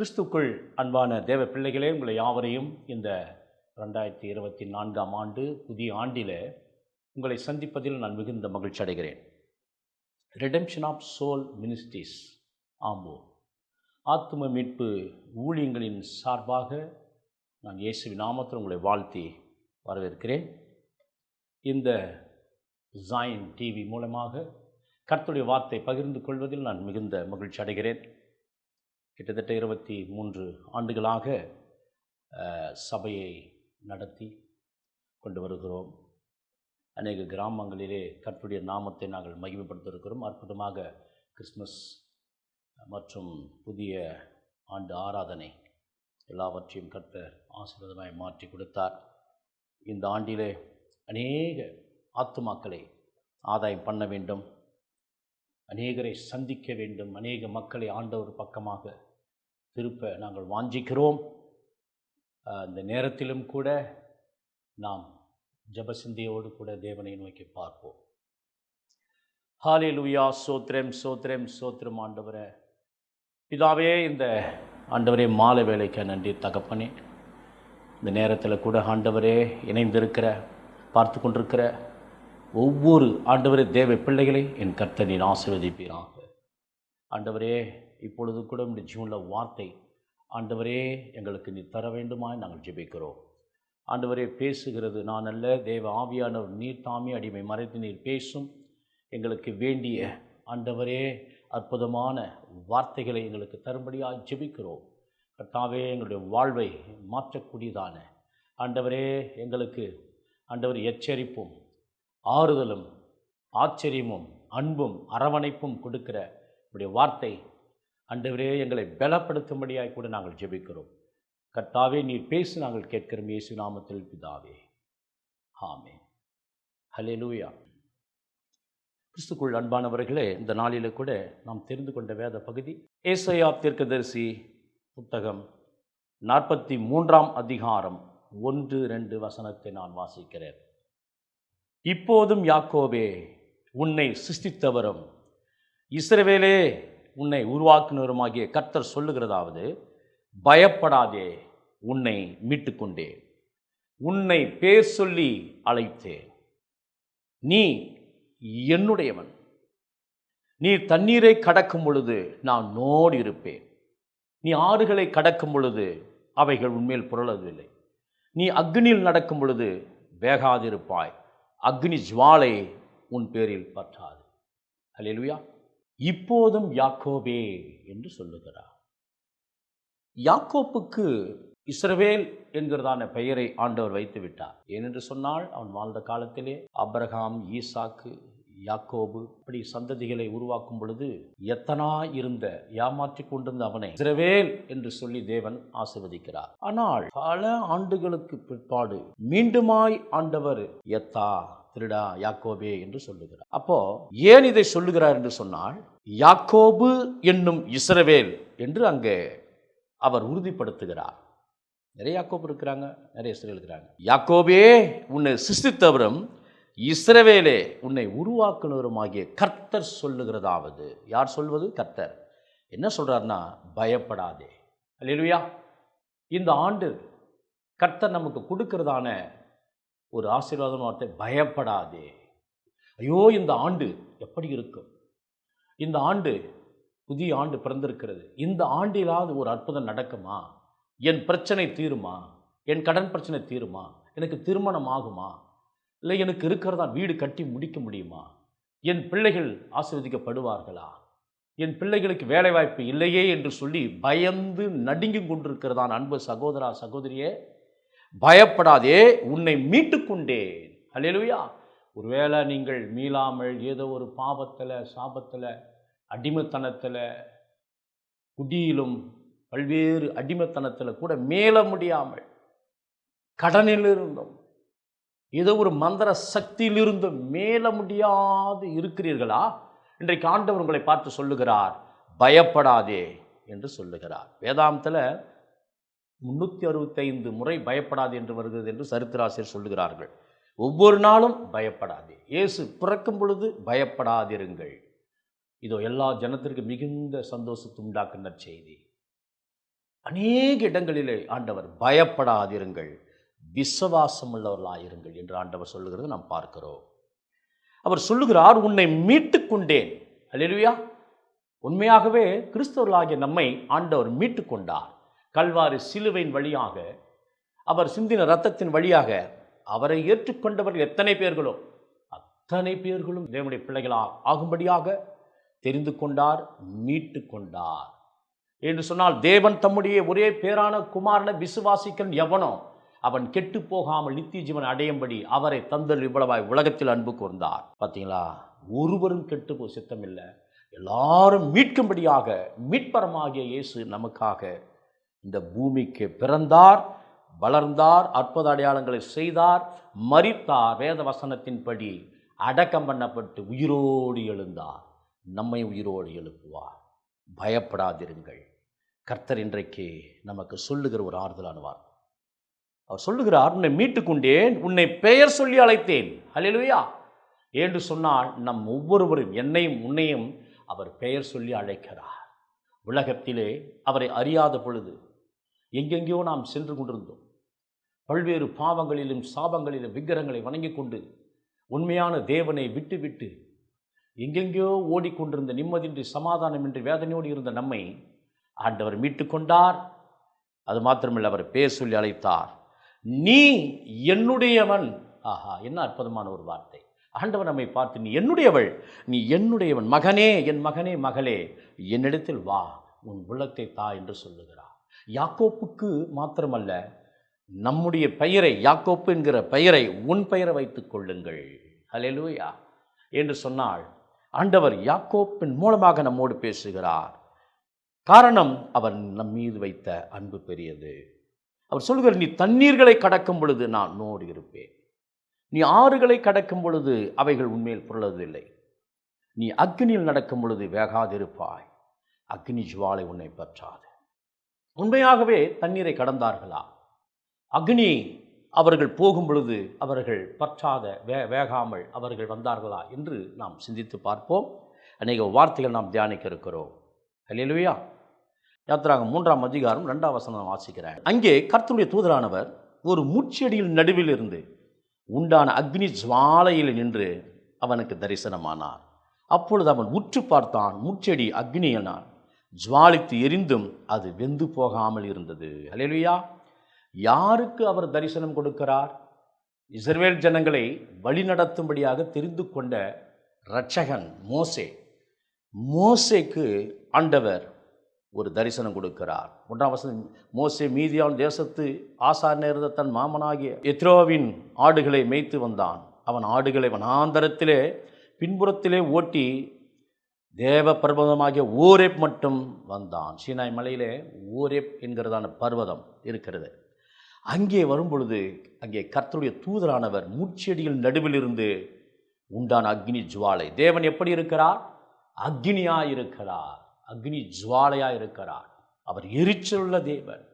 கிறிஸ்துக்குள் அன்பான தேவ பிள்ளைகளே உங்களை யாவரையும் இந்த ரெண்டாயிரத்தி இருபத்தி நான்காம் ஆண்டு புதிய ஆண்டில் உங்களை சந்திப்பதில் நான் மிகுந்த மகிழ்ச்சி அடைகிறேன். ரிடெம்ஷன் ஆஃப் சோல் மினிஸ்ட்ரிஸ் ஆம்போ ஆத்ம மீட்பு ஊழியங்களின் சார்பாக நான் இயேசுவி நாமத்தில் உங்களை வாழ்த்தி வரவேற்கிறேன். இந்த ஜாயின் டிவி மூலமாக கர்த்துடைய வார்த்தை பகிர்ந்து கொள்வதில் நான் மிகுந்த மகிழ்ச்சி அடைகிறேன். கிட்டத்தட்ட இருபத்தி மூன்று ஆண்டுகளாக சபையை நடத்தி கொண்டு வருகிறோம். அநேக கிராமங்களிலே கற்புடைய நாமத்தை நாங்கள் மகிமைப்படுத்திருக்கிறோம் அற்புதமாக கிறிஸ்மஸ் மற்றும் புதிய ஆண்டு ஆராதனை எல்லாவற்றையும் கர்த்தர் ஆசீர்வாதமாய் மாற்றி கொடுத்தார். இந்த ஆண்டிலே அநேக ஆத்துமாக்களை ஆதாயம் பண்ண வேண்டும். அநேகரை சந்திக்க வேண்டும். அநேக மக்களை ஆண்டவர் பக்கமாக திருப்ப நாங்கள் வாஞ்சிக்கிறோம். அந்த நேரத்திலும் கூட நாம் ஜபசிந்தியோடு கூட தேவனை நோக்கி பார்ப்போம். ஹாலே லுயா சோத்ரேம் சோத்ரேம் சோத்ரம் ஆண்டவரே. பிதாவே இந்த ஆண்டவரே மாலை வேலைக்கு நன்றி தகப்பனே. இந்த நேரத்தில் கூட ஆண்டவரே இணைந்திருக்கிற பார்த்து கொண்டிருக்கிற ஒவ்வொரு ஆண்டவரே தேவ பிள்ளைகளை என் கர்த்தனின் ஆசீர்வதிப்பீராக. ஆண்டவரே இப்பொழுது கூட உடைய ஜீவனில் வார்த்தை ஆண்டவரே எங்களுக்கு நீ தர வேண்டுமாய் நாங்கள் ஜெபிக்கிறோம். ஆண்டவரே பேசுகிறது நான் அல்ல தேவ ஆவியானவர் நீர் தாமே அடிமை மறைத்து நீர் பேசும். எங்களுக்கு வேண்டிய ஆண்டவரே அற்புதமான வார்த்தைகளை எங்களுக்கு தரும்படியாக ஜெபிக்கிறோம். கர்த்தாவே எங்களுடைய வாழ்வை மாற்றக்கூடியதான ஆண்டவரே எங்களுக்கு ஆண்டவர் எச்சரிப்பும் ஆறுதலும் ஆச்சரியமும் அன்பும் அரவணைப்பும் கொடுக்கிற உடைய வார்த்தை அன்றுவரே எங்களை பலப்படுத்தும்படியாக கூட நாங்கள் ஜெபிக்கிறோம். கர்த்தாவே நீர் பேசி நாங்கள் கேட்கிறோம் இயேசு நாமத்தில் பிதாவே. ஆமே லூயா கிறிஸ்துக்குள் அன்பானவர்களே இந்த நாளில் கூட நாம் தெரிந்து கொண்ட வேத பகுதி ஏசையா தீர்க்கதரிசி புத்தகம் நாற்பத்தி மூன்றாம் அதிகாரம் ஒன்று ரெண்டு வசனத்தை நான் வாசிக்கிறேன். இப்போதும் யாக்கோபே உன்னை சிருஷ்டித்தவரும். இஸ்ரவேலே உன்னை உருவாக்கினவருமாகிய கர்த்தர் சொல்லுகிறதாவது பயப்படாதே உன்னை மீட்டுக்கொண்டேன். உன்னை பேர் சொல்லி அழைத்தேன். நீ என்னுடையவன். நீ தண்ணீரை கடக்கும் பொழுது நான் நோடி இருப்பேன். நீ ஆறுகளை கடக்கும் பொழுது அவைகள் உண்மையில் புரளவில்லை. நீ அக்னியில் நடக்கும் பொழுது வேகாதிருப்பாய். அக்னி ஜுவாலை உன் பேரில் பற்றாது. அல்லேலூயா இப்போதும் யாக்கோபே என்று சொல்லுகிறார். யாக்கோப்புக்கு இஸ்ரவேல் என்கிறதான பெயரை ஆண்டவர் வைத்து விட்டார் ஏனென்று சொன்னால் அவன் வாழ்ந்த காலத்திலே அப்ரஹாம் ஈசாக்கு யாக்கோபு இப்படி சந்ததிகளை உருவாக்கும் பொழுது எத்தனா இருந்த ஏமாற்றி கொண்டிருந்த அவனை இஸ்ரவேல் என்று சொல்லி தேவன் ஆசிர்வதிக்கிறார். ஆனால் பல ஆண்டுகளுக்கு பிற்பாடு மீண்டுமாய் ஆண்டவர் எத்தா திருடா யாக்கோபே என்று சொல்லுகிறார். அப்போ ஏன் இதை சொல்லுகிறார் என்று சொன்னால் யாக்கோபு என்னும் இஸ்ரவேல் என்று அங்கே அவர் உறுதிப்படுத்துகிறார். நிறைய யாக்கோபு இருக்கிறாங்க நிறைய இஸ்ரேல் இருக்கிறாங்க. யாக்கோபே உன்னை சிருஷ்டித்தவரும் இஸ்ரவேலே உன்னை உருவாக்குனவருமாகிய கர்த்தர் சொல்லுகிறதாவது. யார் சொல்வது? கர்த்தர். என்ன சொல்கிறாருன்னா பயப்படாதே. அல்லேலூயா. இந்த ஆண்டு கர்த்தர் நமக்கு கொடுக்கறதான ஒரு ஆசீர்வாதம் வார்த்தை பயப்படாதே. ஐயோ இந்த ஆண்டு எப்படி இருக்கும்? இந்த ஆண்டு புதிய ஆண்டு பிறந்திருக்கிறது. இந்த ஆண்டிலாவது ஒரு அற்புதம் நடக்குமா? என் பிரச்சனை தீருமா? என் கடன் பிரச்சனை தீருமா? எனக்கு திருமணம் ஆகுமா? இல்லை எனக்கு இருக்கிறதா வீடு கட்டி முடிக்க முடியுமா? என் பிள்ளைகள் ஆசிர்வதிக்கப்படுவார்களா? என் பிள்ளைகளுக்கு வேலைவாய்ப்பு இல்லையே என்று சொல்லி பயந்து நடுங்கிக் கொண்டிருக்கிறதான் அன்பு சகோதரா சகோதரியே? பயப்படாதே உன்னை மீட்டுக்கொண்டேன் அல்லேலூயா ஒருவேளை நீங்கள் மீளாமல் ஏதோ ஒரு பாவத்தில் சாபத்தில் அடிமைத்தனத்தில் குடியிலும் பல்வேறு அடிமைத்தனத்தில் கூட மேல முடியாமல் கடனில் இருந்தோம் ஏதோ ஒரு மந்திர சக்தியிலிருந்து மேல முடியாது இருக்கிறீர்களா? இன்றைக்கு ஆண்டவர் உங்களை பார்த்து சொல்லுகிறார் பயப்படாதே என்று சொல்லுகிறார். வேதாந்தத்தில் முன்னூற்றி அறுபத்தைந்து முறை பயப்படாது என்று வருகிறது என்று சரித்திராசிரியர் சொல்லுகிறார்கள். ஒவ்வொரு நாளும் பயப்படாதே. இயேசு பிறக்கும் பொழுது பயப்படாதிருங்கள். இதோ எல்லா ஜனத்திற்கு மிகுந்த சந்தோஷத்தை உண்டாக்கும் செய்தி. அநேக இடங்களிலே ஆண்டவர் பயப்படாதிருங்கள். விசுவாசம் உள்ளவர்களாயிருங்கள் என்று ஆண்டவர் சொல்லுகிறது நாம் பார்க்கிறோம். அவர் சொல்லுகிறார் உன்னை மீட்டுக்கொண்டேன். கொண்டேன் அல்லேலூயா உண்மையாகவே கிறிஸ்தவர்களாகிய நம்மை ஆண்டவர் மீட்டுக்கொண்டார். கல்வாரி சிலுவையின் வழியாக அவர் சிந்தின ரத்தத்தின் வழியாக அவரை ஏற்றுக்கொண்டவர்கள் எத்தனை பேர்களோ அத்தனை பேர்களும் தேவனுடைய பிள்ளைகளாக ஆகும்படியாக தெரிந்து கொண்டார் மீட்டு கொண்டார் என்று சொன்னால் தேவன் தம்முடைய ஒரே பேரான குமாரனை விசுவாசிக்கன் எவனோ அவன் கெட்டு போகாமல் நித்திய ஜீவன் அடையும்படி அவரை தந்தல் இவ்வளவாய் உலகத்தில் அன்பு கூர்ந்தார். பார்த்தீங்களா ஒருவரும் கெட்டு போ சித்தமில்லை. எல்லாரும் மீட்கும்படியாக மீட்பரமாகிய இயேசு நமக்காக இந்த பூமிக்கு பிறந்தார் வளர்ந்தார் அற்புத அடையாளங்களை செய்தார் மறித்தார் வேத வசனத்தின்படி அடக்கம் பண்ணப்பட்டு உயிரோடு எழுந்தார். நம்மை உயிரோடு எழுப்புவார். பயப்படாதிருங்கள். கர்த்தர் இன்றைக்கு நமக்கு சொல்லுகிற ஒரு ஆறுதலான வார்த்தை. அவர் சொல்லுகிறார் உன்னை மீட்டு கொண்டேன் உன்னை பெயர் சொல்லி அழைத்தேன். ஹalleluya. என்று சொன்னால் நம் ஒவ்வொருவரும் என்னையும் உன்னையும் அவர் பெயர் சொல்லி அழைக்கிறார். உலகத்திலே அவரை அறியாத பொழுது எங்கெங்கேயோ நாம் சென்று கொண்டிருந்தோம். பல்வேறு பாவங்களிலும் சாபங்களிலும் விக்கிரங்களை வணங்கிக் கொண்டு உண்மையான தேவனை விட்டுவிட்டு எங்கெங்கேயோ ஓடிக்கொண்டிருந்த நிம்மதியின்றி சமாதானமின்றி வேதனையோடு இருந்த நம்மை ஆண்டவர் மீட்டுக்கொண்டார். அது மாத்திரமில்லை அவர் பேர் சொல்லி அழைத்தார். நீ என்னுடையவன். ஆஹா என்ன அற்புதமான ஒரு வார்த்தை. ஆண்டவர் நம்மை பார்த்து நீ என்னுடையவள் நீ என்னுடையவன். மகனே என் மகனே மகளே என்னிடத்தில் வா உன் உள்ளத்தை தா என்று சொல்லுகிறார். யாக்கோப்புக்கு மாத்திரமல்ல நம்முடைய பெயரை யாக்கோப்பு என்கிற பெயரை உன் பெயரை வைத்துக் கொள்ளுங்கள். ஹalleluya. என்று சொன்னால் ஆண்டவர் யாக்கோப்பின் மூலமாக நம்மோடு பேசுகிறார். காரணம் அவர் நம் மீது வைத்த அன்பு பெரியது. அவர் சொல்கிறார் நீ தண்ணீர்களை கடக்கும் பொழுது நான் நோடு இருப்பேன் நீ ஆறுகளை கடக்கும் பொழுது அவைகள் உண்மையில் புரளதில்லை. நீ அக்னியில் நடக்கும் பொழுது வேகாதிருப்பாய். அக்னி ஜுவாலை உன்னை பற்றாது. உண்மையாகவே தண்ணீரை கடந்தார்களா? அக்னி அவர்கள் போகும் பொழுது அவர்கள் பற்றாத வே வேகாமல் அவர்கள் வந்தார்களா என்று நாம் சிந்தித்து பார்ப்போம். அநேக வார்த்தைகள் நாம் தியானிக்க இருக்கிறோம். அல்லேலூயா யாத்திராங்க மூன்றாம் அதிகாரம் ரெண்டாம் வசனம் வாசிக்கிறேன். அங்கே கர்த்தருடைய தூதரானவர் ஒரு முச்செடியில் நடுவில் இருந்து உண்டான அக்னி ஜுவாலையில் நின்று அவனுக்கு தரிசனமானார். அப்பொழுது அவன் உற்று பார்த்தான் முச்செடி அக்னியனான் ஜுவாலித்து எரிந்தும் அது வெந்து போகாமல் இருந்தது. அல்லேலூயா யாருக்கு அவர் தரிசனம் கொடுக்கிறார்? இஸ்ரேல் ஜனங்களை வழிநடத்தும்படியாக தெரிந்து கொண்ட இரட்சகன் மோசே. மோசேக்கு ஆண்டவர் ஒரு தரிசனம் கொடுக்கிறார். ஒன்றாம் வசதி மோசே மீதியான் தேசத்து ஆசா நேர்ந்த தன் மாமனாகிய எத்ரோவின் ஆடுகளை மேய்த்து வந்தான். அவன் ஆடுகளை வனாந்தரத்திலே பின்புறத்திலே ஓட்டி தேவ பர்வதமாகிய ஓரேப் மட்டும் வந்தான். சீனாய் மலையிலே ஓரேப் என்கிறதான பர்வதம் இருக்கிறது. அங்கே வரும்பொழுது அங்கே கர்த்தருடைய தூதரானவர் முச்செடியில் நடுவில் இருந்து உண்டான அக்னி ஜுவாலை. தேவன் எப்படி இருக்கிறார்? அக்னியாக இருக்கிறார் அக்னி ஜுவாலையாக இருக்கிறார். அவர் எரிச்சலுள்ள தேவன்.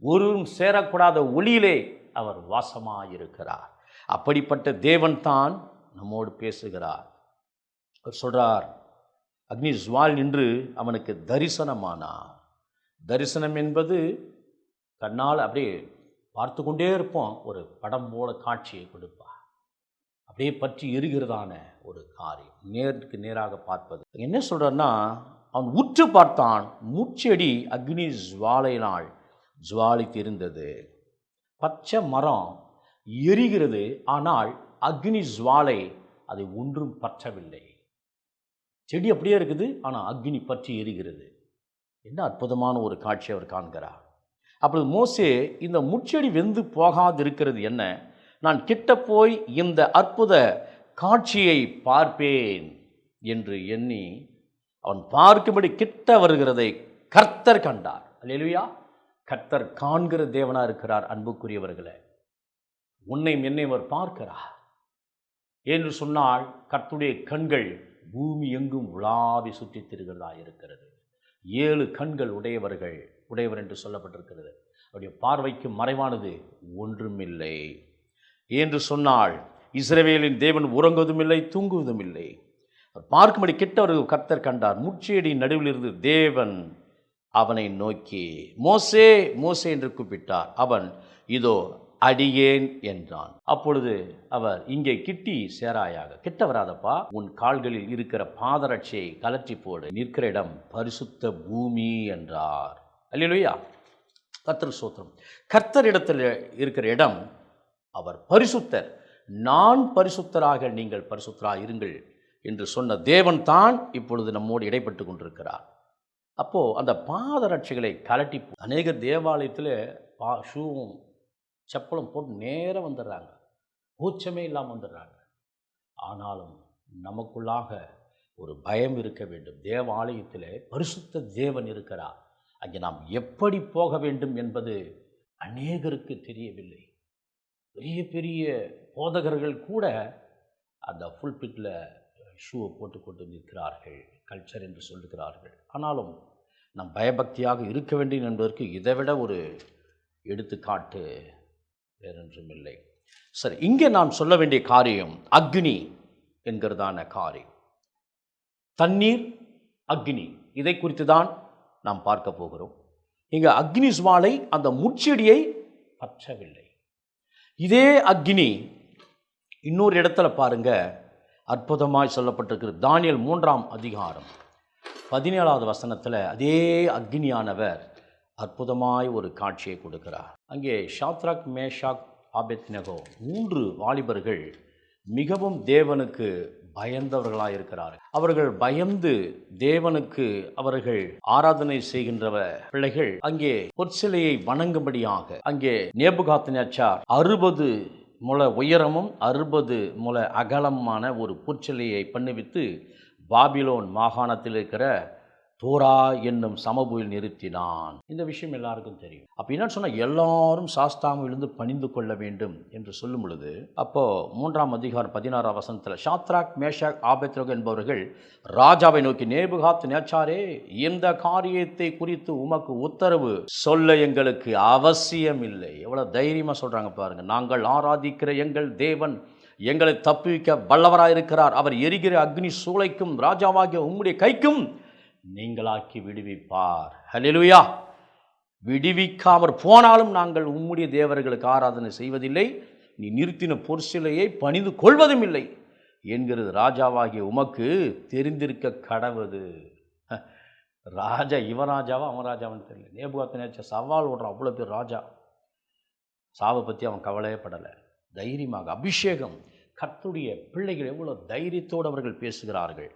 ஒருவரும் சேரக்கூடாத ஒளியிலே அவர் வாசமாயிருக்கிறார். அப்படிப்பட்ட தேவன் தான் நம்மோடு பேசுகிறார். அவர் சொல்கிறார் அக்னி ஜுவால் நின்று அவனுக்கு தரிசனமானார். தரிசனம் என்பது கண்ணால் அப்படியே பார்த்து கொண்டே இருப்போம். ஒரு படம் போல காட்சியை கொடுப்பார். அப்படியே பற்றி எரிகிறதான ஒரு காரியம். நேருக்கு நேராக பார்ப்பது. என்ன சொல்கிறேன்னா அவன் உற்று பார்த்தான். முச்செடி அக்னி ஜுவாலையினால் ஜுவாலித்து தெரிந்தது பச்சை மரம் எரிகிறது. ஆனால் அக்னி ஜுவாலை அதை ஒன்றும் பற்றவில்லை. செடி அப்படியே இருக்குது. ஆனால் அக்னி பற்றி எரிகிறது. என்ன அற்புதமான ஒரு காட்சி அவர் காண்கிறார். அப்பொழுது மோசே இந்த முச்செடி வெந்து போகாதிருக்கிறது என்ன? நான் கிட்ட போய் இந்த அற்புத காட்சியை பார்ப்பேன் என்று எண்ணி அவன் பார்க்கும்படி கிட்ட வருகிறதை கர்த்தர் கண்டார். அல்லா கர்த்தர் காண்கிற தேவனா இருக்கிறார் அன்புக்குரியவர்களே. உன்னையும் என்னையும் அவர் பார்க்கிறார். என்று சொன்னால் கர்த்துடைய கண்கள் பூமி எங்கும் உலாவி சுற்றித் திருகிறதா இருக்கிறது. ஏழு கண்கள் உடையவர்கள் உடையவர் என்று சொல்லப்பட்டிருக்கிறது. அவருடைய பார்வைக்கு மறைவானது ஒன்றுமில்லை. என்று சொன்னால் இஸ்ரவேலின் தேவன் உறங்குவதும் இல்லை தூங்குவதும் இல்லை பார்க்கும்படி கிட்ட ஒரு கர்த்தர் கண்டார் முட்செடி நடுவில் இருந்து தேவன் அவனை நோக்கி மோசே மோசே என்று கூப்பிட்டார். அவன் இதோ அடியேன் என்றான். அப்பொழுது அவர் இங்கே கிட்டி சேராயாக கிட்ட வராதப்பா உன் கால்களில் இருக்கிற பாதரட்சியை கலற்றி போடு நிற்கிற இடம் பரிசுத்த பூமி என்றார். அல்லையா கர்த்தர் சோத்திரம் கர்த்தர் இடத்தில் இருக்கிற இடம் அவர் பரிசுத்தர். நான் பரிசுத்தராக நீங்கள் பரிசுத்தராக இருங்கள் என்று சொன்ன தேவன் தான் இப்பொழுது நம்மோடு இடைப்பட்டு கொண்டிருக்கிறார். அப்போது அந்த பாதரட்சிகளை கலட்டி அநேக தேவாலயத்தில் பா ஷூவும் செப்பலும் போட்டு நேராக வந்துடுறாங்க. கூச்சமே இல்லாமல் வந்துடுறாங்க. ஆனாலும் நமக்குள்ளாக ஒரு பயம் இருக்க வேண்டும். தேவாலயத்தில் பரிசுத்த தேவன் இருக்கிறார். அங்கே நாம் எப்படி போக வேண்டும் என்பது அநேகருக்கு தெரியவில்லை. பெரிய பெரிய போதகர்கள் கூட அந்த ஃபுல்பிட்டில் ஷூவை போட்டுக்கொண்டு நிற்கிறார்கள் கல்ச்சர் என்று சொல்லுகிறார்கள். ஆனாலும் நாம் பயபக்தியாக இருக்க வேண்டும் என்பதற்கு இதைவிட ஒரு எடுத்துக்காட்டு வேறென்றும் இல்லை. சரி இங்கே நான் சொல்ல வேண்டிய காரியம் அக்னி என்கிறதான காரியம். தண்ணீர் அக்னி இதை குறித்து தான் நாம் பார்க்க போகிறோம். இங்கே அக்னி சுவாலை அந்த முச்செடியை பற்றவில்லை. இதே அக்னி இன்னொரு இடத்துல பாருங்கள் அற்புதமாய் சொல்லப்பட்டிருக்கிறது. தானியல் மூன்றாம் அதிகாரம். பதினேழாவது வசனத்தில் அதே அக்னியானவர் அற்புதமாய் ஒரு காட்சியை கொடுக்கிறார். அங்கே ஷாத்ராக் மேஷாக் ஆபெத்னகோ மூன்று வாலிபர்கள் மிகவும் தேவனுக்கு பயந்தவர்களாக இருக்கிறார்கள். அவர்கள் பயந்து தேவனுக்கு அவர்கள் ஆராதனை செய்கின்றவ பிள்ளைகள் அங்கே பொற்சிலையை வணங்கும்படியாக அங்கே நேபுகாத்தினாச்சார் அறுபது முள உயரமும் அறுபது முள அகலமான ஒரு பூச்செல்லியை பண்ணுவித்து பாபிலோன் மாகாணத்தில் இருக்கிற தோரா என்னும் சமபுயில் நிறுத்தினான். இந்த விஷயம் எல்லாருக்கும் தெரியும். அப்போ என்ன சொன்னால் எல்லாரும் சாஸ்தாம விழுந்து பணிந்து கொள்ள வேண்டும் என்று சொல்லும் பொழுது அப்போது மூன்றாம் அதிகாரம் பதினாறாம் வசனத்தில் ஷாத்ராக் மேஷாக் ஆபத்ரோக் என்பவர்கள் ராஜாவை நோக்கி நேபுகாத் நேச்சாரே இந்த காரியத்தை குறித்து உமக்கு உத்தரவு சொல்ல எங்களுக்கு அவசியம் இல்லை எவ்வளோ தைரியமாக சொல்கிறாங்க பாருங்கள் நாங்கள் ஆராதிக்கிற எங்கள் தேவன் எங்களை தப்புவிக்க வல்லவராயிருக்கிறார். அவர் எரிகிற அக்னி சூளைக்கும் ராஜாவாகிய உம்முடைய கைக்கும் நீங்களாக்கி விடுவிப்பார். ஹலிலுயா விடுவிக்காமற் போனாலும் நாங்கள் உம்முடைய தேவர்களுக்கு ஆராதனை செய்வதில்லை. நீ நிறுத்தின பொற்சிலையை பணிந்து கொள்வதும் இல்லை என்கிறது ராஜாவாகிய உமக்கு தெரிந்திருக்க கடவுது. ராஜா இவன் ராஜாவா அவன் ராஜாவான்னு தெரியல. நேபுகாத்தினாச்ச சவால் ஓடுறான் அவ்வளோ பேர் ராஜா. சாவை பற்றி அவன் கவலையே படலை. தைரியமாக அபிஷேகம். கத்துடைய பிள்ளைகள் எவ்வளோ தைரியத்தோடு அவர்கள் பேசுகிறார்கள்.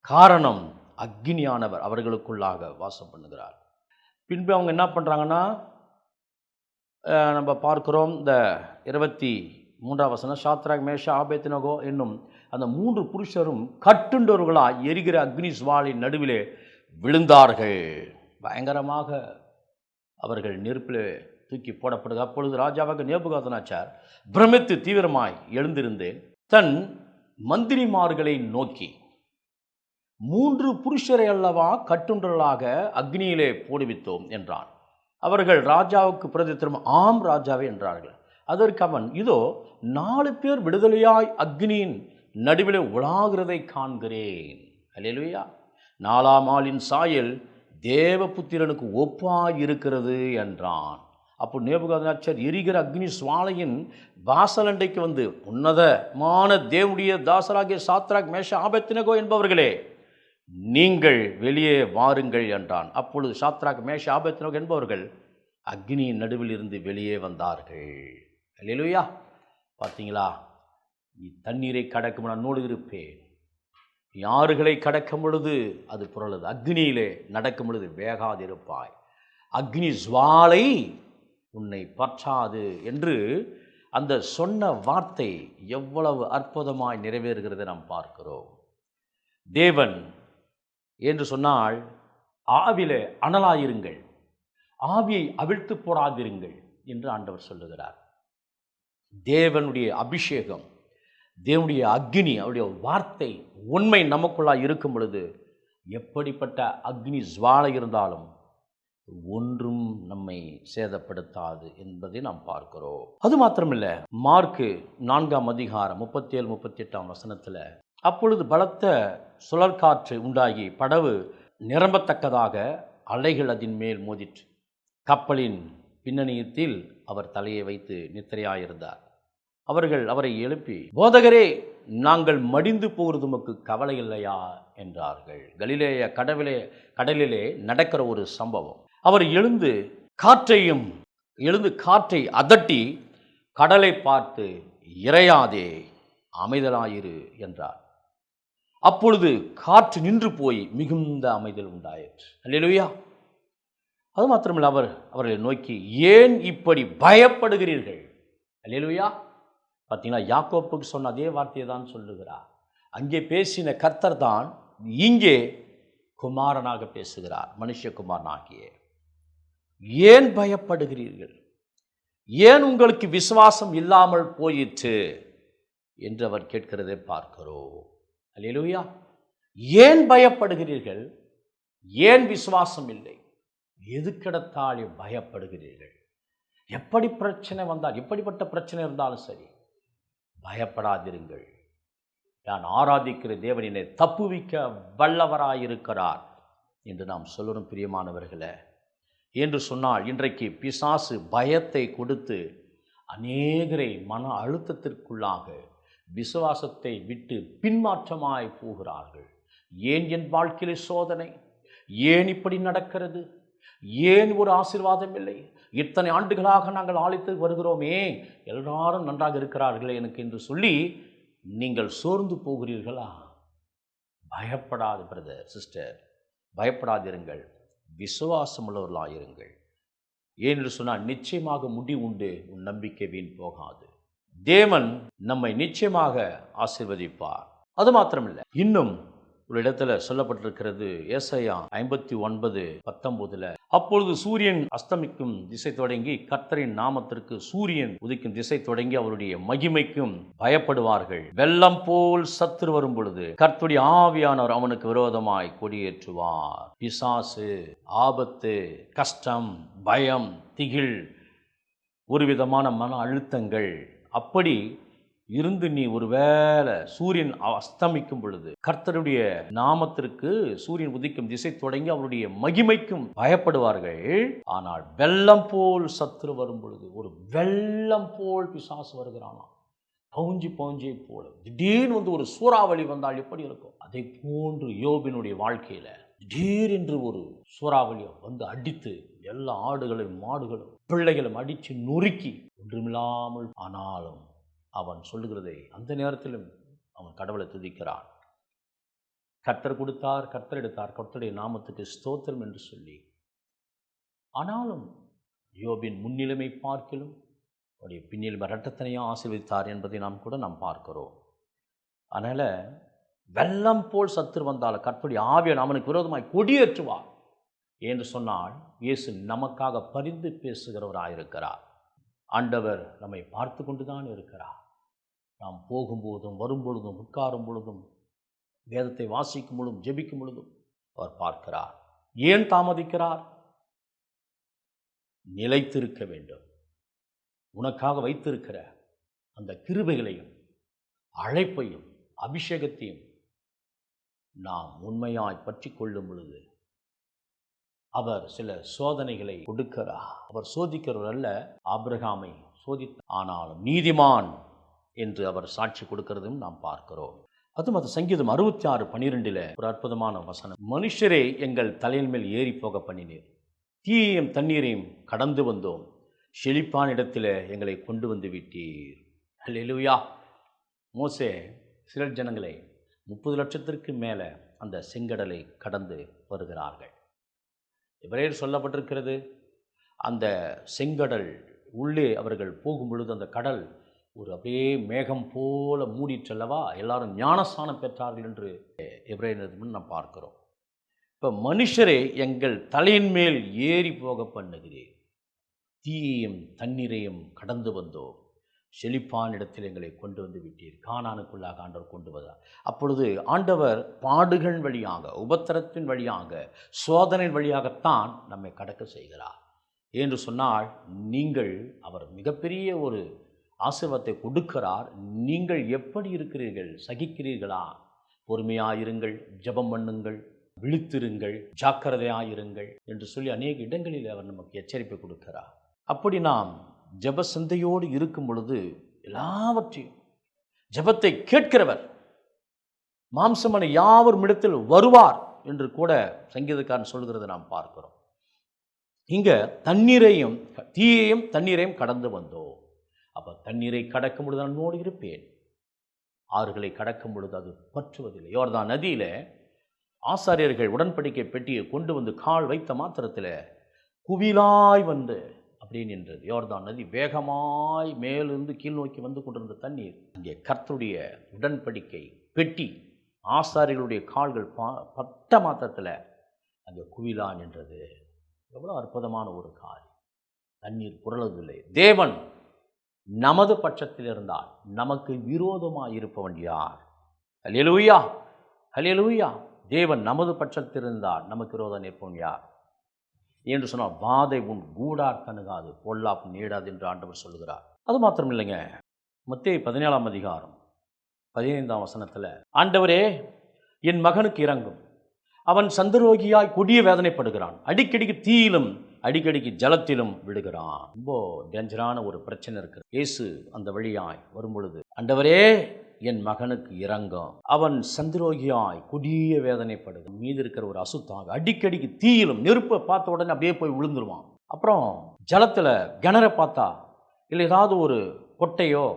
காரணம் அக்னியானவர் அவர்களுக்குள்ளாக வாசம் பண்ணுகிறார். பின்பு அவங்க என்ன பண்ணுறாங்கன்னா நம்ம பார்க்குறோம் இந்த இருபத்தி மூன்றாம் வசனம் சாத்ராக் மேஷா ஆபேத்தினகோ என்னும் அந்த மூன்று புருஷரும் கட்டுண்டவர்களாய் எரிகிற அக்னி சுவாலின் நடுவிலே விழுந்தார்கள். பயங்கரமாக அவர்கள் நெருப்பில் தூக்கி போடப்படுது. அப்பொழுது ராஜாவாக நேபுகாதனாச்சார் பிரமித்து தீவிரமாய் எழுந்திருந்து தன் மந்திரிமார்களை நோக்கி மூன்று புருஷரை அல்லவா கட்டுண்டர்களாக அக்னியிலே போடுவித்தோம் என்றான். அவர்கள் ராஜாவுக்கு பிரதித்திரம் ஆம் ராஜாவே என்றார்கள். அதற்கு அவன் இதோ நாலு பேர் விடுதலையாய் அக்னியின் நடுவிலே உலாகிறதை காண்கிறேன். அல்லேலூயா நாலாம் ஆளின் சாயல் தேவபுத்திரனுக்கு ஒப்பாய் இருக்கிறது என்றான். அப்போ நேபுகாதனாச்சர் எரிகிற அக்னி சுவாலையின் வாசலண்டைக்கு வந்து உன்னதமான தேவனுடைய தாசராகிய சாத்ராக் மேஷ ஆபத்தினகோ என்பவர்களே நீங்கள் வெளியே வாருங்கள் என்றான். அப்பொழுது சாத்ராக் மேஷ ஆபத்தினகோ என்பவர்கள் அக்னியின் நடுவில் இருந்து வெளியே வந்தார்கள். அல்லேலூயா! பார்த்தீங்களா? நீ தண்ணீரை கடக்கும் நான் நோடு இருப்பேன் நீ கடக்கும் பொழுது அது புரளுது. அக்னியிலே நடக்கும் பொழுது வேகாதிருப்பாய் அக்னி ஜுவாலை உன்னை பற்றாது என்று அந்த சொன்ன வார்த்தை எவ்வளவு அற்புதமாய் நிறைவேறுகிறதை நாம் பார்க்கிறோம். தேவன் என்று சொன்னால் ஆவிலே அனலாயிருங்கள். ஆவியை அவிழ்த்து போடாதிருங்கள் என்று ஆண்டவர் சொல்லுகிறார். தேவனுடைய அபிஷேகம் தேவனுடைய அக்னி அவருடைய வார்த்தை உண்மை நமக்குள்ளாக இருக்கும் பொழுது எப்படிப்பட்ட அக்னி ஜுவாலை இருந்தாலும் ஒன்றும் நம்மை சேதப்படுத்தாது என்பதை நாம் பார்க்கிறோம். அது மாத்திரமில்லை மார்க்கு நான்காம் அதிகாரம் முப்பத்தேழு முப்பத்தி எட்டாம் வசனத்தில் அப்பொழுது பலத்த சுழற்காற்று உண்டாகி படவு நிரம்பத்தக்கதாக அலைகள் அதன் மேல் மோதிற்று. கப்பலின் பின்னணியத்தில் அவர் தலையை வைத்து நித்திரையாயிருந்தார். அவர்கள் அவரை எழுப்பி போதகரே நாங்கள் மடிந்து போகிறது உமக்கு கவலை இல்லையா? என்றார்கள். கலிலேய கடவிலே கடலிலே நடக்கிற ஒரு சம்பவம். அவர் எழுந்து காற்றையும் எழுந்து காற்றை அதட்டி கடலை பார்த்து இறையாதே அமைதலாயிரு என்றார். அப்பொழுது காற்று நின்று போய் மிகுந்த அமைதல் உண்டாயிற்று. அல்லையா அது மாத்திரமில்லை அவர் அவர்களை நோக்கி ஏன் இப்படி பயப்படுகிறீர்கள்? அல்லேலூயா. பார்த்தீங்களா யாக்கோப்புக்கு சொன்ன அதே வார்த்தையை தான் சொல்லுகிறார். அங்கே பேசின கர்த்தர் தான் இங்கே குமாரனாக பேசுகிறார் மனுஷகுமாரனாகிய. ஏன் பயப்படுகிறீர்கள்? ஏன் உங்களுக்கு விசுவாசம் இல்லாமல் போயிற்று? என்று அவர் கேட்கிறதை பார்க்கிறோம். அல்லேலூயா. ஏன் பயப்படுகிறீர்கள்? ஏன் விசுவாசம் இல்லை? எதுக்கிடத்தாலே பயப்படுகிறீர்கள்? எப்படி பிரச்சனை வந்தால் எப்படிப்பட்ட பிரச்சனை இருந்தாலும் சரி பயப்படாதிருங்கள். நான் ஆராதிக்கிற தேவனினை தப்புவிக்க வல்லவராயிருக்கிறார் என்று நாம் சொல்லணும் பிரியமானவர்களே. என்று சொன்னால் இன்றைக்கு பிசாசு பயத்தை கொடுத்து அநேகரை மன அழுத்தத்திற்குள்ளாக விசுவாசத்தை விட்டு பின்மாற்றமாய் போகிறார்கள். ஏன் என் வாழ்க்கையிலே சோதனை? ஏன் இப்படி நடக்கிறது? ஏன் ஒரு ஆசீர்வாதம் இல்லை? இத்தனை ஆண்டுகளாக நாங்கள் ஆழித்து வருகிறோமே. எல்லாரும் நன்றாக இருக்கிறார்களே எனக்கு என்று சொல்லி நீங்கள் சோர்ந்து போகிறீர்களா? பயப்படாது பிரதர் சிஸ்டர் பயப்படாதிருங்கள். விசுவாசமுள்ளவர்களாயிருங்கள். ஏனென்று சொன்னால் நிச்சயமாக முடிவு உண்டு உன் நம்பிக்கை வீண் போகாது. தேவன் நம்மை நிச்சயமாக ஆசிர்வதிப்பார். அது மாத்திரமில்லை. இன்னும் ஒரு இடத்துல சொல்லப்பட்டிருக்கிறது ஏசையா ஐம்பத்தி ஒன்பது பத்தொன்பதுல அப்பொழுது சூரியன் அஸ்தமிக்கும் திசை தொடங்கி கர்த்தரின் நாமத்திற்கு சூரியன் உதிக்கும் திசை தொடங்கி அவருடைய மகிமைக்கும் பயப்படுவார்கள். வெள்ளம் போல் சத்துரு வரும் பொழுது கர்த்தருடைய ஆவியானவர் அவனுக்கு விரோதமாய் கொடியேற்றுவார். பிசாசு ஆபத்து கஷ்டம் பயம் திகில் ஒரு விதமான மன அழுத்தங்கள் அப்படி இருந்து நீ ஒருவேளை சூரியன் அஸ்தமிக்கும் பொழுது கர்த்தருடைய நாமத்திற்கு சூரியன் உதிக்கும் திசை தொடங்கி அவருடைய மகிமைக்கும் பயப்படுவார்கள். ஆனால் வெள்ளம் போல் சத்துரு வரும் பொழுது ஒரு வெள்ளம் போல் பிசாசு வருகிறானாம். பவுஞ்சி பவுஞ்சி போல. திடீர்னு வந்து ஒரு சூறாவளி வந்தால் எப்படி இருக்கும்? அதை போன்று யோபினுடைய வாழ்க்கையில திடீரென்று ஒரு சூறாவளியை வந்து அடித்து எல்லா ஆடுகளையும் மாடுகளும் பிள்ளைகளும் அடித்து நொறுக்கி ஒன்றுமில்லாமல் ஆனாலும் அவன் சொல்லுகிறதை அந்த நேரத்திலும் அவன் கடவுளை துதிக்கிறான். கர்த்தர் கொடுத்தார் கர்த்தர் எடுத்தார். கர்த்தருடைய நாமத்துக்கு ஸ்தோத்திரம் என்று சொல்லி. ஆனாலும் யோபின் முன்னிலைமை பார்க்கிலும் அவருடைய பின்னிலைமை இரட்டத்தனையாக ஆசீர்வதித்தார் என்பதை நாம் கூட நாம் பார்க்கிறோம். அதனால் வெள்ளம் போல் சத்துரு வந்தால் கற்படி ஆவியன் அவனுக்கு விரோதமாய் கொடியேற்றுவார். என்று சொன்னால் இயேசு நமக்காக பரிந்து பேசுகிறவராயிருக்கிறார். ஆண்டவர் நம்மை பார்த்து கொண்டுதான் இருக்கிறார். நாம் போகும்போதும் வரும்பொழுதும் உட்காரும் பொழுதும் வேதத்தை வாசிக்கும் பொழுதும் ஜெபிக்கும் பொழுதும் அவர் பார்க்கிறார். ஏன் தாமதிக்கிறார்? நிலைத்திருக்க வேண்டும். உனக்காக வைத்திருக்கிற அந்த கிருபைகளையும் அழைப்பையும் அபிஷேகத்தையும் நாம் உண்மையாய் பற்றி கொள்ளும் பொழுது அவர் சில சோதனைகளை கொடுக்கிறார். அவர் சோதிக்கிறவர் அல்ல ஆபிரகாமை சோதி ஆனாலும் நீதிமான் என்று அவர் சாட்சி கொடுக்கிறதும் நாம் பார்க்கிறோம். அதுவும் அது சங்கீதம் அறுபத்தி ஆறு பனிரெண்டில் ஒரு அற்புதமான வசனம். மனுஷரே எங்கள் தலையின் மேல் ஏறி போக பண்ணினீர். தீயையும் தண்ணீரையும் கடந்து வந்தோம். செழிப்பான இடத்தில் எங்களை கொண்டு வந்து விட்டீர். அல்லேலூயா மோசே சிலர் ஜனங்களை முப்பது லட்சத்திற்கு மேலே அந்த செங்கடலை கடந்து வருகிறார்கள். இவரேர் சொல்லப்பட்டிருக்கிறது. அந்த செங்கடல் உள்ளே அவர்கள் போகும் பொழுது அந்த கடல் ஒரு அப்படியே மேகம் போல மூடிற்றல்லவா எல்லாரும் ஞானஸ்தானம் பெற்றார்கள் என்று எப்ரேயர் நாம் பார்க்கிறோம். இப்போ மனுஷரே எங்கள் தலையின் மேல் ஏறி போக பண்ணுகிறேன் தீயையும் தண்ணீரையும் கடந்து வந்தோம். செழிப்பான இடத்தில் எங்களை கொண்டு வந்து விட்டீர். காணானுக்குள்ளாக ஆண்டவர் கொண்டு வந்தார். அப்பொழுது ஆண்டவர் பாடுகள் வழியாக உபத்திரத்தின் வழியாக சோதனை வழியாகத்தான் நம்மை கடக்க செய்கிறார். என்று சொன்னால் நீங்கள் அவர் மிகப்பெரிய ஒரு ஆசீர்வாதத்தை கொடுக்கிறார். நீங்கள் எப்படி இருக்கிறீர்கள்? சகிக்கிறீர்களா? பொறுமையாயிருங்கள் ஜெபம் பண்ணுங்கள் விழித்திருங்கள் ஜாக்கிரதையாயிருங்கள் என்று சொல்லி அநேக இடங்களில் அவர் நமக்கு எச்சரிப்பை கொடுக்கிறார். அப்படி நாம் ஜெப சிந்தையோடு இருக்கும் பொழுது எல்லாவற்றையும் ஜபத்தை கேட்கிறவர் மாம்சமனை யாவரும் இடத்தில் வருவார் என்று கூட சங்கீதக்காரன் சொல்கிறத நாம் பார்க்கிறோம். இங்கே தண்ணீரையும் தீயையும் தண்ணீரையும் கடந்து வந்தோம் அப்போ தண்ணீரை கடக்கும் பொழுது நான் இருப்பேன். ஆறுகளை கடக்கும் பொழுது அது பற்றுவதில்லை. யோர்தான் நதியில் ஆசாரியர்கள் உடன்படிக்கை பெட்டியை கொண்டு வந்து கால் வைத்த மாத்திரத்தில் குவிலாய் வந்து அப்படியே நின்றது. யோர்தான் நதி வேகமாய் மேலிருந்து கீழ் நோக்கி வந்து கொண்டிருந்த தண்ணீர் அங்கே கர்த்தருடைய உடன்படிக்கை பெட்டி ஆசாரிகளுடைய கால்கள் பா பட்ட மாத்திரத்தில் அங்கே குவிலா நின்றது. எவ்வளோ அற்புதமான ஒரு காரியம். தண்ணீர் புரளவில்லை தேவன் நமது பட்சத்தில் இருந்தால் நமக்கு விரோதமாக இருப்பவன் யார்? ஹலியலூயா ஹலியலூயா தேவன் நமது பட்சத்தில் இருந்தால் நமக்கு விரோதம் இருப்பவன் யார்? என்று சொன்னால் வாதை உன் கூடார் கணுகாது பொல்லாப் நீடாது என்று ஆண்டவர் சொல்லுகிறார். அது மாத்திரம் இல்லைங்க. மத்திய பதினேழாம் அதிகாரம் பதினைந்தாம் வசனத்தில் ஆண்டவரே என் மகனுக்கு இறங்கும் அவன் சந்தரோகியாய் கொடிய வேதனைப்படுகிறான். அடிக்கடிக்கு தீயிலும் அடிக்கடிக்கு ஜலத்திலும் விடுகிறான் ரொம்ப டேஞ்சரான ஒரு பிரச்சனை இருக்கு. இயேசு அந்த வழியாய் வரும் பொழுது ஆண்டவரே என் மகனுக்கு இறங்கும். அவன் சந்திரோகியாய் கொடிய வேதனைப்படுது. மீது இருக்கிற ஒரு அசுத்தாக அடிக்கடிக்கு தீயிலும் நெருப்பை பார்த்த உடனே அப்படியே போய் விழுந்துருவான். அப்புறம் ஜலத்தில் கிணற பார்த்தா இல்லை ஏதாவது ஒரு கொட்டையோ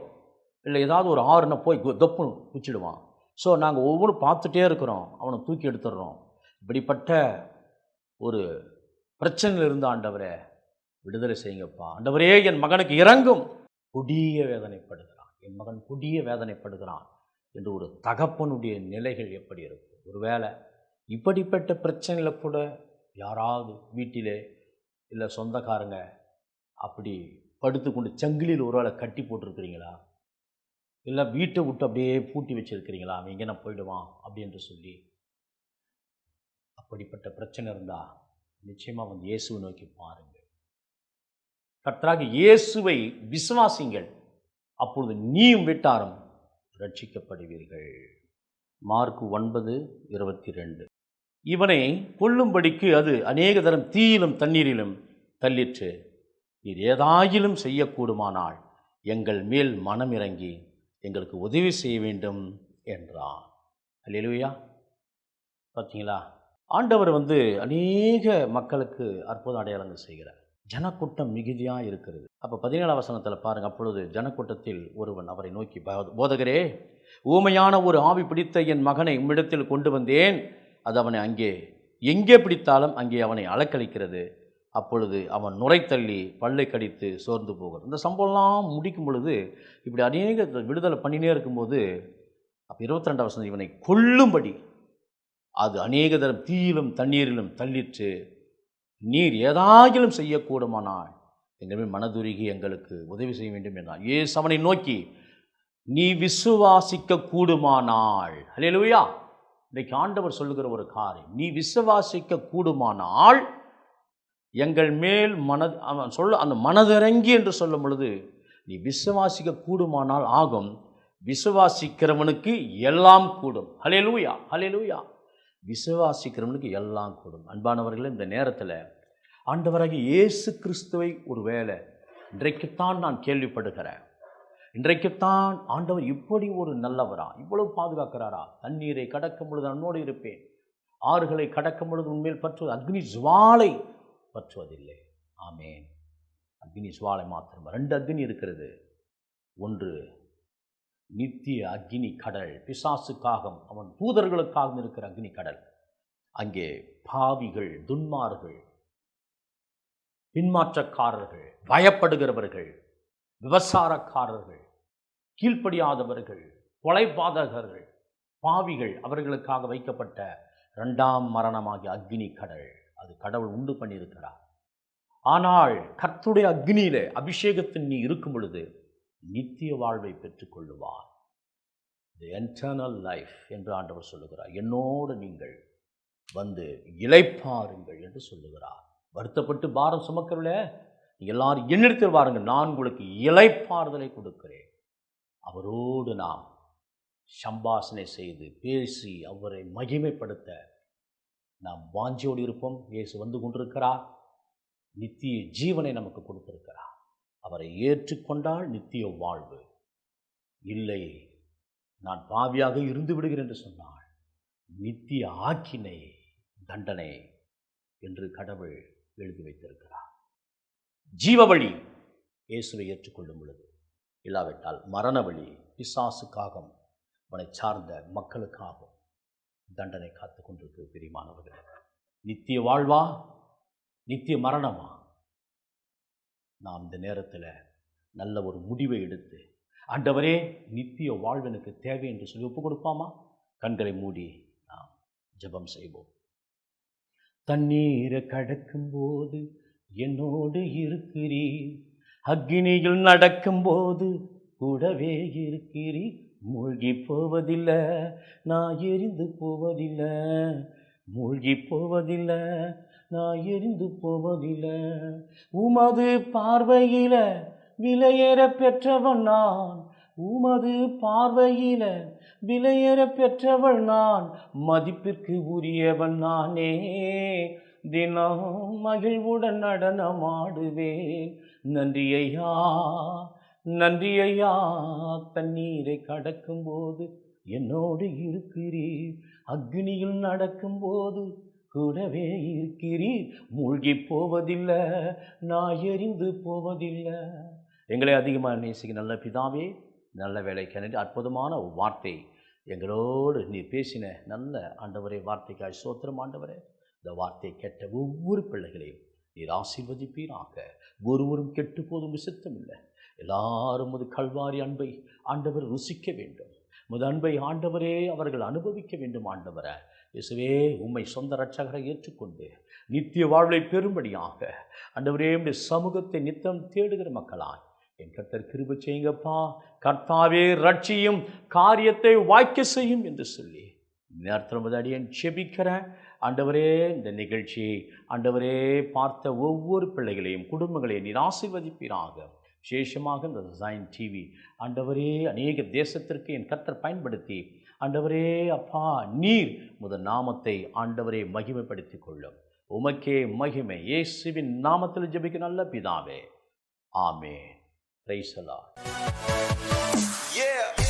இல்லை ஏதாவது ஒரு ஆறுனை போய் கு- தொப்புன்னு குச்சிடுவான். ஸோ நாங்கள் ஒவ்வொன்றும் பார்த்துட்டே இருக்கிறோம். அவனை தூக்கி எடுத்துடுறோம். இப்படிப்பட்ட ஒரு பிரச்சனையில் இருந்த ஆண்டவரே விடுதலை செய்யுங்கப்பா. ஆண்டவரே என் மகனுக்கு இறங்கும். கொடிய வேதனைப்படுது. என் மகன் கொடிய வேதனைப்படுகிறான் என்று ஒரு தகப்பனுடைய நிலைகள் எப்படி இருக்கும் ஒருவேளை இப்படிப்பட்ட பிரச்சனையில் கூட யாராவது வீட்டிலே இல்லை சொந்தக்காரங்க அப்படி படுத்துக்கொண்டு சங்கிலியில் ஒரு வேளை கட்டி போட்டிருக்கிறீங்களா? இல்லை வீட்டை விட்டு அப்படியே பூட்டி வச்சிருக்கிறீங்களா? அவன் எங்கே நான் போயிடுவான் அப்படின்னு சொல்லி அப்படிப்பட்ட பிரச்சனை இருந்தால் நிச்சயமாக வந்து இயேசுவை நோக்கி பாருங்கள். கர்த்தராக இயேசுவை விசுவாசிங்கள் அப்பொழுது நீயும் விட்டாரும் ரட்சிக்கப்படுவீர்கள் மார்க் ஒன்பது இருபத்தி ரெண்டு இவனை கொல்லும்படிக்கு அது அநேக தரம் தீயிலும் தண்ணீரிலும் தள்ளிற்று. நீர் ஏதாயிலும் செய்யக்கூடுமானால் எங்கள் மேல் மனம் இறங்கி எங்களுக்கு உதவி செய்ய வேண்டும் என்றான். அல்லேலூயா. பார்த்தீங்களா ஆண்டவர் வந்து அநேக மக்களுக்கு அற்புத அடையாளங்கள் செய்கிறார். ஜனக்கூட்டம் மிகுதியாக இருக்கிறது. அப்போ பதினேழாம் வசனத்தில் பாருங்கள் அப்பொழுது ஜனக்கூட்டத்தில் ஒருவன் அவரை நோக்கி "போ- போதகரே ஊமையான ஒரு ஆவி பிடித்த என் மகனை உம்மிடத்தில் கொண்டு வந்தேன். அது அவனை அங்கே எங்கே பிடித்தாலும் அங்கே அவனை அலக்களிக்கிறது அப்பொழுது அவன் நுரை தள்ளி பல்லை கடித்து சோர்ந்து போகிறான். இந்த சம்பவம்லாம் முடிக்கும் பொழுது இப்படி அநேக விடுதலை பண்ணினே இருக்கும்போது அப்போ இருபத்தி ரெண்டாம் வசனம் இவனை கொல்லும்படி அது அநேக தரம் தீயிலும் தண்ணீரிலும் தள்ளிற்று நீர் ஏதாகிலும் செய்யக்கூடுமானால் எங்கள் மேல் மனதுருகி எங்களுக்கு உதவி செய்ய வேண்டும் என்றான். ஏசு அவனை நோக்கி நீ விசுவாசிக்க கூடுமானால் ஹalleluya. இன்றைக்கு ஆண்டவர் சொல்லுகிற ஒரு காரியம். நீ விசுவாசிக்க கூடுமானால் எங்கள் மேல் மனது அவன் சொல்ல அந்த மனதிறங்கி என்று சொல்லும் பொழுது நீ விசுவாசிக்க கூடுமானால் ஆகும். விசுவாசிக்கிறவனுக்கு எல்லாம் கூடும். ஹalleluya ஹalleluya. விசுவாசிக்கிறவனுக்கு எல்லாம் கூடும். அன்பானவர்களே இந்த நேரத்தில் ஆண்டவராக இயேசு கிறிஸ்துவை ஒரு வேளை இன்றைக்குத்தான் நான் கேள்விப்படுகிறேன். இன்றைக்குத்தான் ஆண்டவர் இப்படி ஒரு நல்லவரா? இவ்வளவு பாதுகாக்கிறாரா? தண்ணீரை கடக்கும் பொழுது நன்னோடு இருப்பேன். ஆறுகளை கடக்கும் பொழுது உண்மையில் பற்றுவது அக்னி ஜுவாலை பற்றுவதில்லை. ஆமேன். அக்னி ஜுவாலை மாத்திரம். ரெண்டு அக்னி இருக்கிறது. ஒன்று நித்திய அக்னி கடல். பிசாசுக்காகவும் அவன் தூதர்களுக்காகவும் இருக்கிற அக்னி கடல். அங்கே பாவிகள் துன்மார்கள் பின்மாற்றக்காரர்கள் பயப்படுகிறவர்கள் விவசாரக்காரர்கள் கீழ்ப்படியாதவர்கள் கொலைபாதகர்கள் பாவிகள் அவர்களுக்காக வைக்கப்பட்ட இரண்டாம் மரணமாகிய அக்னி கடல். அது கடவுள் உண்டு பண்ணியிருக்கிறார். ஆனால் கர்த்துடைய அக்னியிலே அபிஷேகத்தின் நீ இருக்கும் பொழுது நித்திய வாழ்வை பெற்றுக்கொள்ளுவார் தி என்டர்னல் லைஃப் என்று ஆண்டவர் சொல்லுகிறார். என்னோடு நீங்கள் வந்து இழைப்பாருங்கள் என்று சொல்லுகிறார். வருத்தப்பட்டு பாரம் சுமக்கிறவளே எல்லாரும் என்னிடத்தில் வாருங்க நான் உங்களுக்கு இளைப்பாறுதலை கொடுக்கிறேன். அவரோடு நாம் சம்பாஷனை செய்து பேசி அவரை மகிமைப்படுத்த நாம் வாஞ்சியோடு இருப்போம். இயேசு வந்து கொண்டிருக்கிறார். நித்திய ஜீவனை நமக்கு கொடுத்திருக்கிறார். அவரை ஏற்றுக்கொண்டால் நித்திய வாழ்வு இல்லை. நான் பாவியாக இருந்து விடுகிறேன் என்று சொன்னால் நித்திய ஆக்கினை தண்டனை என்று கடவுள் எழுதி வைத்திருக்கிறார். ஜீவ வழி இயேசுவை ஏற்றுக்கொள்ளும் பொழுது இல்லாவிட்டால் மரண வழி பிசாசுக்காகவும் அவனை சார்ந்த மக்களுக்காகவும் தண்டனை காத்து கொண்டிருக்கு பிரியமானவர்களே. நித்திய வாழ்வா? நித்திய மரணமா? நாம் இந்த நேரத்தில் நல்ல ஒரு முடிவை எடுத்து ஆண்டவரே நித்திய வாழ்வனுக்கு தேவை என்று சொல்லி ஒப்பு கொடுப்பாமா? கண்களை மூடி நாம் ஜெபம் செய்வோம். தண்ணீரை கடக்கும்போது என்னோடு இருக்கிறீர். அக்னியில் நடக்கும்போது கூடவே இருக்கிறீர். மூழ்கி போவதில்லை நான் எரிந்து போவதில்லை. மூழ்கி போவதில்லை நான் எரிந்து போவதில்லை. உமது பார்வையில் விலையேற பெற்றவன் நான். உமது பார்வையில விலையேற பெற்றவள் நான் மதிப்பிற்கு உரியவன் நானே. தினம் மகிழ்வுடன் நடனமாடுவேன் நன்றி ஐயா நன்றி ஐயா தண்ணீரை கடக்கும்போது என்னோடு இருக்கிறீர். அக்னியில் நடக்கும்போது கூடவே இருக்கிறீர். மூழ்கி போவதில்லை நான் எரிந்து போவதில்லை. எங்களை அதிகமாக நேசிக்க நல்ல பிதாவே நல்ல வேலைக்கு அற்புதமான வார்த்தை. எங்களோடு நீ பேசின நல்ல ஆண்டவரே வார்த்தைக்காய் சோத்திரம் ஆண்டவரே. இந்த வார்த்தை கேட்ட ஒவ்வொரு பிள்ளைகளையும் நீர் ஆசீர்வதிப்பீராக. ஒருவரும் கெட்டு போதும் சித்தம் இல்லை எல்லாரும் ஒரு கல்வாரி அன்பை ஆண்டவர் ருசிக்க வேண்டும். முத அன்பை ஆண்டவரே அவர்கள் அனுபவிக்க வேண்டும் ஆண்டவரை. இயேசுவே உம்மை சொந்த ரட்சகரை ஏற்றுக்கொண்டு நித்திய வாழ்வை பெறும்படியாக. ஆண்டவரே சமூகத்தை நித்தம் தேடுகிற மக்களாய். என் கர்த்தர் கிருப செய்யுங்கப்பா. கர்த்தாவே ரட்சியும் காரியத்தை வாய்க்க செய்யும் என்று சொல்லி. நேரத்தில் அடியேன் செபிக்கிறேன் ஆண்டவரே இந்த நிகழ்ச்சியை ஆண்டவரே பார்த்த ஒவ்வொரு பிள்ளைகளையும் குடும்பங்களையும் நீர் ஆசிர்வதிப்பீராக. விசேஷமாக இந்த சைன் டிவி ஆண்டவரே அநேக தேசத்திற்கு என் கத்தர் பயன்படுத்தி ஆண்டவரே அப்பா நீர் முதல் நாமத்தை ஆண்டவரே மகிமைப்படுத்திக் கொள்ளும். உமக்கே மகிமை. இயேசுவின் நாமத்தில் ஜபிக்க நல்ல பிதாவே. Praise the Lord. Yeah.